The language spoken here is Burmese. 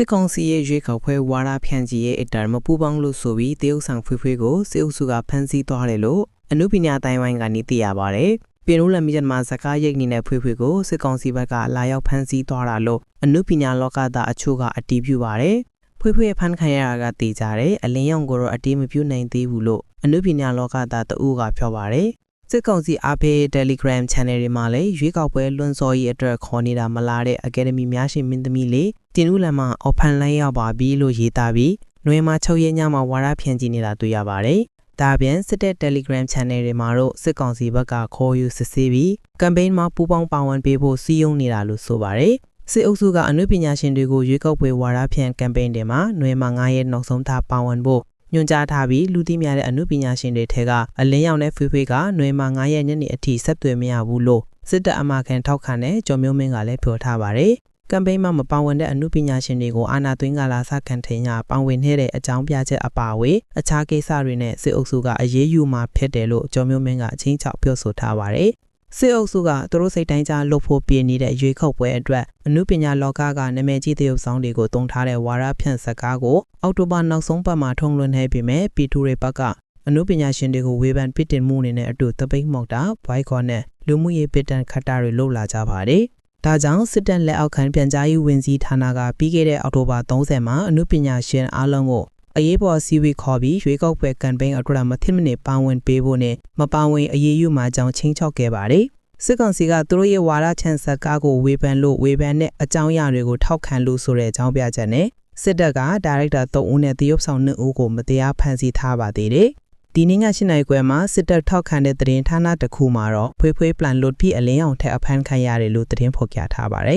စစ်ကောင်စီရဲ့ရွေးကောက်ပွဲဝါဒဖြန့်ကြီးရဲ့အတာမပူပေါင်းလို့ဆိုပြီးတရုတ်ဆောင်ဖွေးဖွေးကိုစစ်အုပ်စုကဖမ်းဆီးသွားတယ်လို့အနုပညာတိုင်းဝိုင်းကနေသိရပါတယ်။ပြည်လို့လက်မီဂျန်မှာဇကားရိတ်နေတဲ့ဖွေးဖွေးကိုစစ်ကောင်စီဘက်ကလာရောက်ဖမ်းဆီးသွားတာလို့အနုပညာလောကသားအချို့ကအတည်ပြုပါတယ်။ဖွေးဖွေးဖမ်းခံရတာကတေကြတယ်အလင်းရောင်ကိုတော့အတည်မပြုနိုင်သေးဘူးလို့အနုပညာလောကသားတအူးကပြောပါတယ်။ စစ်ကောင်စီအားပေး Telegram Channel တွေမှာလည်းရွေးကောက်ပွဲလွှမ်းစော်ရေးအတွက်ခေါ်နေတာမလားတဲ့ Academy များရှင်မင်းသမီးလေးတင်ဦးလမ်းမှာအော်ဖန်လိုင်းရောက်ပါပြီလို့ရေးသားပြီးနွေမှာ6ရက်ညမှာဝါရဖြန့်ကြည့်နေတာတွေ့ရပါတယ်။ဒါပြင်စစ်တဲ့ Telegram Channel တွေမှာတော့စစ်ကောင်စီဘက်ကခေါ်ယူစစ်ဆေးပြီး campaign မှာပူးပေါင်းပါဝင်ပေးဖို့စီးရုံးနေတာလို့ဆိုပါတယ်။စစ်အုပ်စုကအနုပညာရှင်တွေကိုရွေးကောက်ပွဲဝါရဖြန့် campaign တွေမှာနွေမှာ9ရက်နောက်ဆုံးထားပါဝင်ဖို့ ညွှန်ကြားထားပြီးလူသိများတဲ့အမှုပညာရှင်တွေထဲကအလင်းရောင်တဲ့ဖွေးဖွေးကຫນွေမှာ9ရက်ညနေအထိဆက်သွယ်မရဘူးလို့စစ်တပ်အမခံထောက်ခံတဲ့ကျော်မျိုးမင်းကလည်းပြောထားပါတယ်။ကမ်ပိန်းမှာမပါဝင်တဲ့အမှုပညာရှင်တွေကိုအာဏာသွင်းကလာစခံထင်ရပါဝင်နေတဲ့အကြောင်းပြချက်အပါအဝင်အခြားကိစ္စတွေနဲ့စစ်အုပ်စုကအရေးယူမှာဖြစ်တယ်လို့ကျော်မျိုးမင်းကအချင်းချောက်ပြောဆိုထားပါတယ်။ စစ်အုပ်စုကသူတို့စိတ်တိုင်းကြလှုပ်ဖို့ပြည်နေတဲ့ရွေးခောက်ပွဲအတွက်အမှုပညာလောကကနာမည်ကြီးသရုပ်ဆောင်တွေကိုတုံထားတဲ့ဝါရဖြန့်စကားကိုအောက်တိုဘာနောက်ဆုံးပတ်မှာထုံလွှင့်နေပြီမဲ့ပီတူတွေဘက်ကအမှုပညာရှင်တွေကိုဝေဖန်ပစ်တင်မှုအနေနဲ့အတူသပိတ်မောက်တာဘိုက်ခေါ်နဲ့လူမှုရေးပစ်တန်ခတ်တာတွေလုပ်လာကြပါတယ်။ဒါကြောင့်စစ်တပ်လက်အောက်ခံပြန်ကြားရေးဝန်ကြီးဌာနကပြီးခဲ့တဲ့အောက်တိုဘာ30မှာအမှုပညာရှင်အားလုံးကို အရေးပေါ်စီဝေခေါ်ပြီးရွေးကောက်ပွဲကမ်ပိန်းအတွက်မထင်မနေပါဝင်ပေးဖို့နဲ့မပါဝင်အရေးယူမှကြောင်းချင်းချောက်ခဲ့ပါတယ်။စစ်ကောင်စီကသူတို့ရဲ့ဝါဒချန်ဆက်ကားကိုဝေဖန်လို့ဝေဖန်တဲ့အကြောင်းအရာတွေကိုထောက်ခံလို့ဆိုတဲ့အကြောင်းပြချက်နဲ့စစ်တပ်ကဒါရိုက်တာ3ဦးနဲ့တရုပ်ဆောင်2ဦးကိုမတရားဖမ်းဆီးထားပါသေးတယ်။ဒီနေ့ကရှင်းနိုင်ခွဲမှာစစ်တပ်ထောက်ခံတဲ့သတင်းဌာနတစ်ခုမှာတော့ဖွေးဖွေးပလန်လွတ်ပြီးအလင်းအောင်ထက်အဖမ်းခံရတယ်လို့သတင်းဖော်ပြထားပါတယ်။